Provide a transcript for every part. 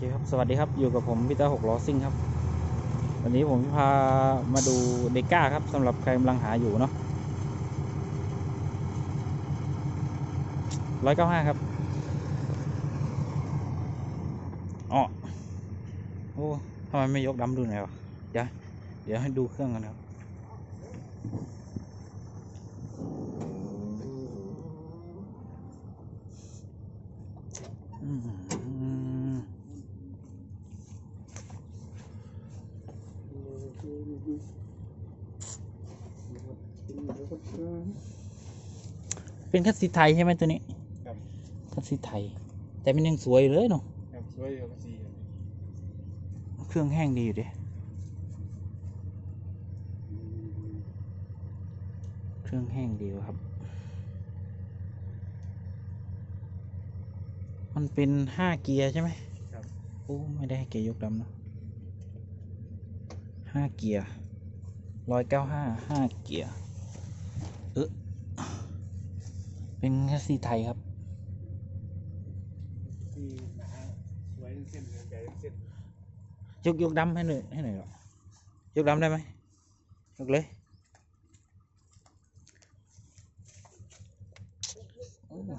เคครับ สวัสดีครับ อยู่กับผมพีเตอร์หกล้อซิ่งครับ วันนี้ผมจะพามาดูเดก้าครับสำหรับใครกำลังหาอยู่เนาะร้อยเก้าห้าครับอ๋อโอ้ทำไมไม่ยกดำดูหน่อยวะเดี๋ยวเดี๋ยวให้ดูเครื่องกันครับ อืม เป็นคัสซีไทยใช่ไหมตัวนี้ครับ คัสซีไทย แต่มันยังสวยอยู่เลยเนาะครับสวยครับสีเครื่องแห้งดีอยู่ดิเครื่องแห้งดีอยู่ครับ มันเป็นห้าเกียร์ใช่ไหมครับ โอ้ไม่ได้ให้เกียร์ยกดำเนอะห้าเกียร์ร้อยเก้าห้าห้าเกียร์เออ เป็นคัสซีไทยครับสีหนาสวยทั้งเส้นเลยใหญ่ทั้งเส้นยกยกดำให้หน่อยให้หน่อยหรอยกดำได้ไหมยกเลยโอ้เดี๋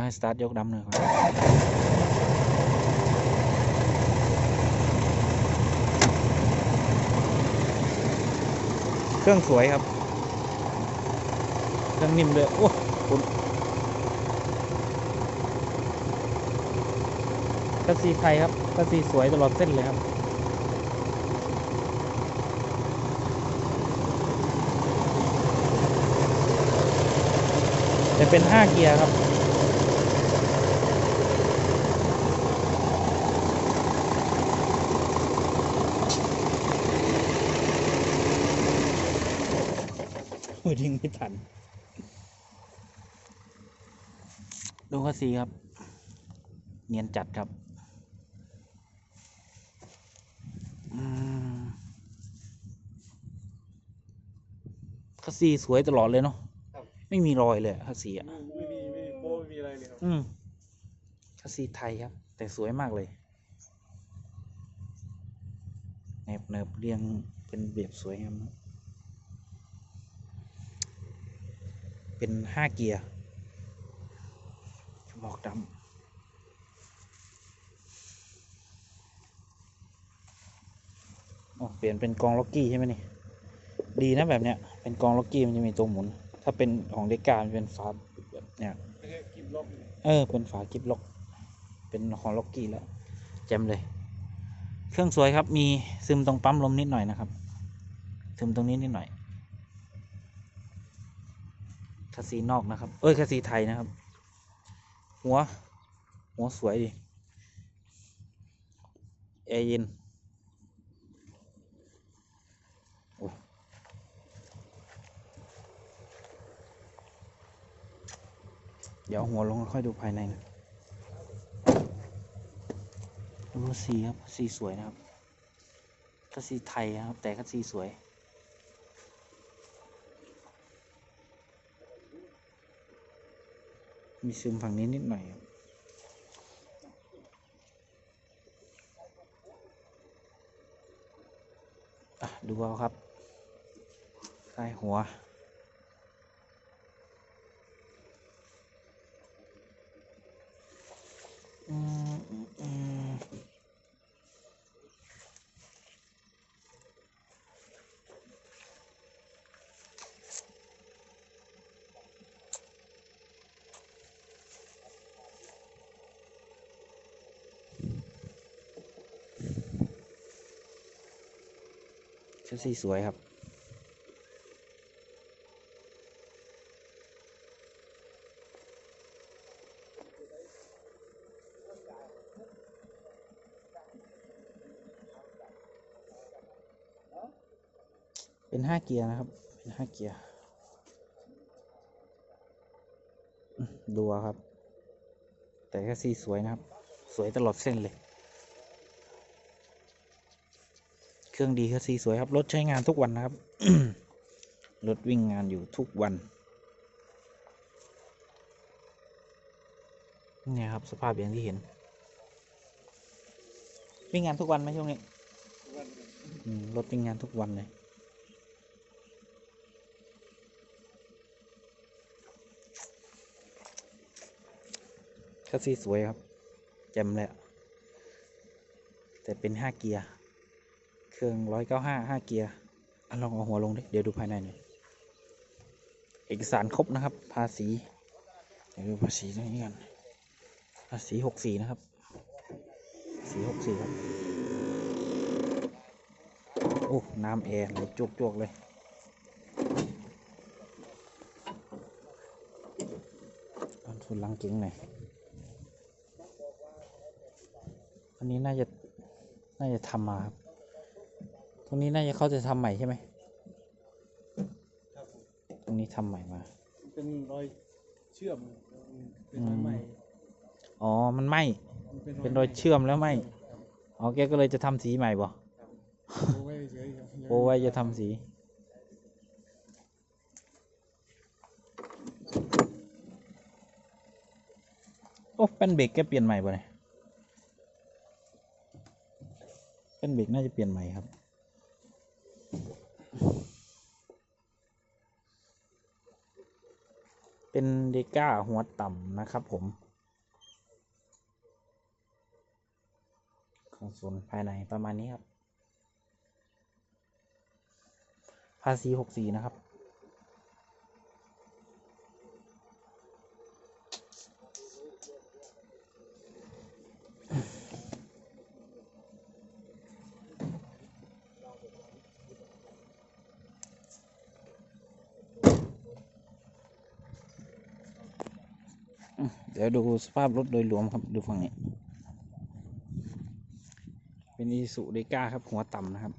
ยวให้สตาร์ทยกดำหน่อยก่อนเครื่องสวยครับ เครื่องนิ่มเลยโอ้คุณคัสซีไทยครับคัสซีสวยตลอดเส้นเลยครับแต่เป็นห้าเกียร์ครับ โอ้ยยิงไม่ทัน ดูข้อสีครับ เนียนจัดครับอืมข้อสีสวยตลอดเลยเนาะครับไม่มีรอยเลยข้อสีอะ ไม่มีไม่มีโป้ไม่มีอะไรเลยครับอืมคัสซีไทยครับ แต่สวยมากเลยแนบเนิบเรียงเป็นเรียบสวยงามครับ เป็นห้าเกียร์หมอกดำเปลี่ยนเป็นกองล็อกกี้ใช่ไหมนี่ ดีนะแบบเนี้ย เป็นกองล็อกกี้มันจะมีตัวหมุน ถ้าเป็นของเดกาเป็นฝาแบบเนี้ยเลยเออ เป็นฝากิบล็อก เป็นของล็อกกี้แล้วแจมเลย เครื่องสวยครับ มีซึมตรงปั๊มลมนิดหน่อยนะครับ ซึมตรงนี้นิดหน่อยคาซีนอกนะครับ เอ้ยคาซีไทยนะครับ หัว หัวสวยดีแอร์เย็นเดี๋ยวเอาหัวลงค่อยดูภายในนะดูสีครับ สีสวยนะครับก็สีไทยครับ แต่ก็สีสวย มีซึมฝั่งนี้นิดหน่อยครับอะดูเอาครับใต้หัว อืมอืม ชุดสีสวยครับ เป็นห้าเกียร์นะครับ เป็นห้าเกียร์ดูเอาครับ แต่ก็สีสวยนะครับ สวยตลอดเส้นเลย เค รื่อง ดีคัสซีสวย ครับ รถ ใช้งานทุกวันนะครับ รถ วิ่งงานอยู่ทุกวัน เนี่ยครับ สภาพอย่างที่เห็น วิ่งงานทุกวันไหมช่วงนี้รถวิ่งงานทุกวันเลยคัสซีสวยครับแจ่มเลยแต่เป็นห้าเกียร์ เครื่องร้อยเก้าห้าห้าเกียร์อะลองเอาหัวลงดิเดี๋ยวดูภายในหน่อยเอกสารครบนะครับ ภาษี เดี๋ยวดูภาษีตรงนี้กัน ภาษีหกสีนะครับสีหกสีครับ โอ้ น้ำแอร์ไหลจวกจวกๆเลยอันสุดลังเก๋งหน่อยอันนี้น่าจะ น่าจะทำมาครับ รงนี้น่าจะเขาจะทำใหม่ใช่ไหมครับผมตรงนี้ทำใหม่มา เป็นรอยเชื่อม เป็นรอยใหม่อ๋อ มันไหมมันเป็นรอยเชื่อมแล้วไหมอ๋อแกก็เลยจะทำสีใหม่บ่โอ้ไว้เฉยๆครับโอ้ไว้จะทำสีโอ้เป็นเบรกแกเปลี่ยนใหม่ป่ะเนี่ยเป็นเบรกน่าจะเปลี่ยนใหม่ครับ เป็นเดก้าหัวต่ำนะครับผม ของศูนย์ภายในประมาณนี้ครับ ภาษีหกสี่นะครับ ดี๋ยวดูสภาพรถโดยรวมครับดูฝั่งนี้ เป็นอีสุเดก้าครับ หัวต่ำนะครับ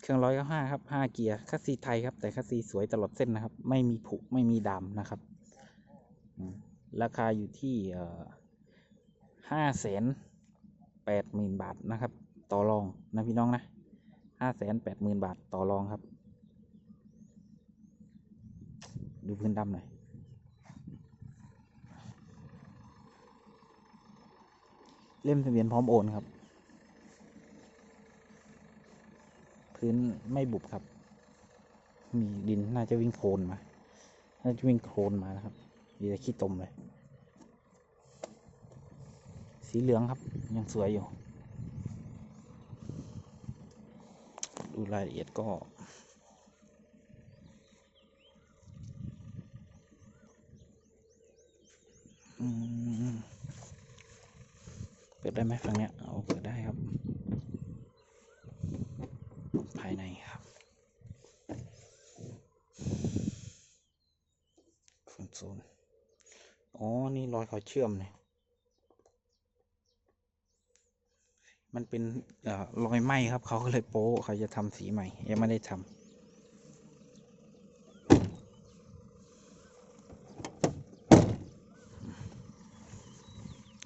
เครื่องร้อยเก้าห้าครับห้าเกียร์คัสซีไทยครับ แต่คัสซีสวยตลอดเส้นนะครับ ไม่มีผุไม่มีดำนะครับ ราคาอยู่ที่ห้าแสนแปดหมื่นบาทนะครับ ต่อรองนะพี่น้องนะห้าแสนแปดหมื่นบาทต่อรองครับ ดูพื้นดำหน่อย เล่มทะเบียนพร้อมโอนครับ พื้นไม่บุบครับ มีดินน่าจะวิ่งโคลนมา น่าจะวิ่งโคลนมานะครับมีแต่ขี้ตมเลย สีเหลืองครับยังสวยอยู่ ดูรายละเอียดก็ อืมเปิด ได้ไหมฝั่งเนี้ยเอาเปิดได้ครับ ภายในครับคอนโซลอ๋อ นี่รอยเขาเชื่อมเนี่ยมันเป็นอรอยไหมครับ เขาก็เลยโป๊เขาจะทำสีใหม่ ยังไม่ได้ทำ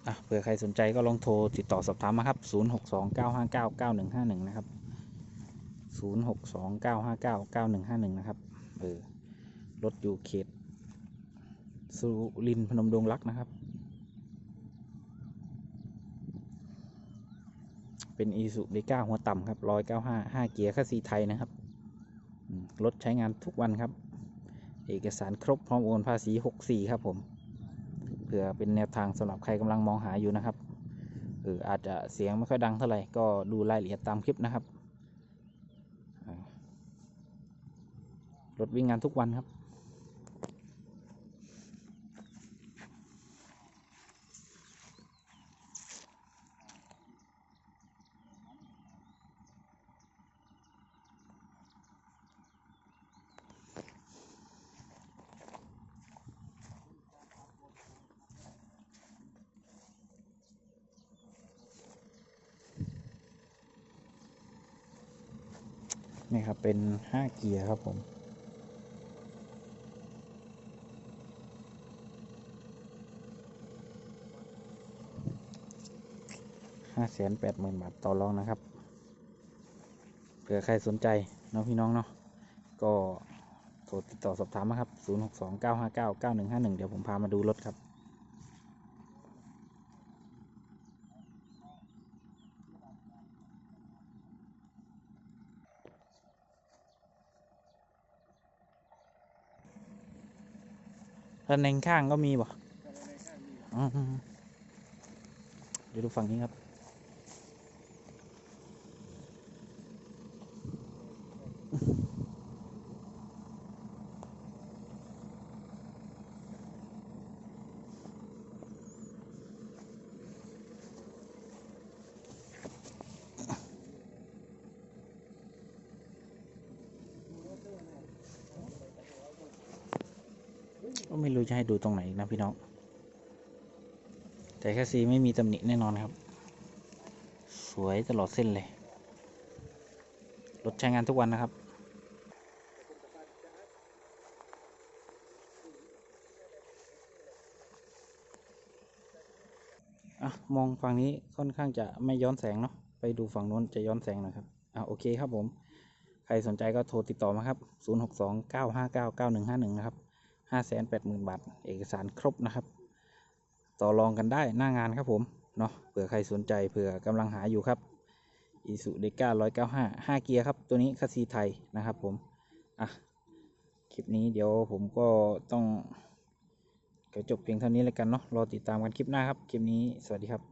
อะเผื่อใครสนใจก็ลองโทรติดต่อสอบถามมาครับ 0 6 2 9 5 9 9 1 5 1 นะครับ 0 6 2 9 5 9 9 1 5 1 นะครับ เออ รถอยู่เขตสุรินทร์พนมดงรักนะครับ เป็นอีสุเดก้าหัวต่ำครับร้อยเกาห้าห้าเกียร์คัสซีไทยนะครับ รถใช้งานทุกวันครับ เอกสารครบพร้อมโอนภาษีหกสี่ครับผม ผื่อเป็นแนวทางสำหรับใครกำลังมองหาอยู่นะครับเอออาจจะเสียงไม่ค่อยดังเท่าไหร่ก็ดูรายละเอียดตามคลิปนะครับรถวิ่งงานทุกวันครับ นี่ครับเป็นห้าเกียร์ครับผม ห้าแสนแปดหมื่นบาทต่อรองนะครับ เผื่อใครสนใจเนาะพี่น้องเนาะ ก็โทรติดต่อสอบถามมาครับ 0 6 2 9 5 9 9 1 5 1 เดี๋ยวผมพามาดูรถครับ แล้วในข้างก็มีบ่เดี๋ยวดูฝั่งนี้ครับ ก็ไม่รู้จะให้ดูตรงไหนนะพี่น้อง แต่แค่ซีไม่มีตำหนิแน่นอนครับ สวยตลอดเส้นเลย รถใช้งานทุกวันนะครับ อะ มองฝั่งนี้ค่อนข้างจะไม่ย้อนแสงเนาะ ไปดูฝั่งนู้นจะย้อนแสงหนะครับ อะโอเคครับผม ใครสนใจก็โทรติดต่อมาครับ 0 6 2 9 5 9 9 1 5 1 นะครับ ห้าแสนแปดหมื่นบาท เอกสารครบนะครับ ต่อรองกันได้หน้างานครับผม เนาะเผื่อใครสนใจเผื่อกำลังหาอยู่ครับอีสุเดก้าร้อยเก้าห้าห้าเกียร์ครับ ตัวนี้คัสซีไทยนะครับผม อะ คลิปนี้เดี๋ยวผมก็ต้องจบเพียงเท่านี้แล้วกันเนาะรอติดตามกันคลิปหน้าครับ คลิปนี้สวัสดีครับ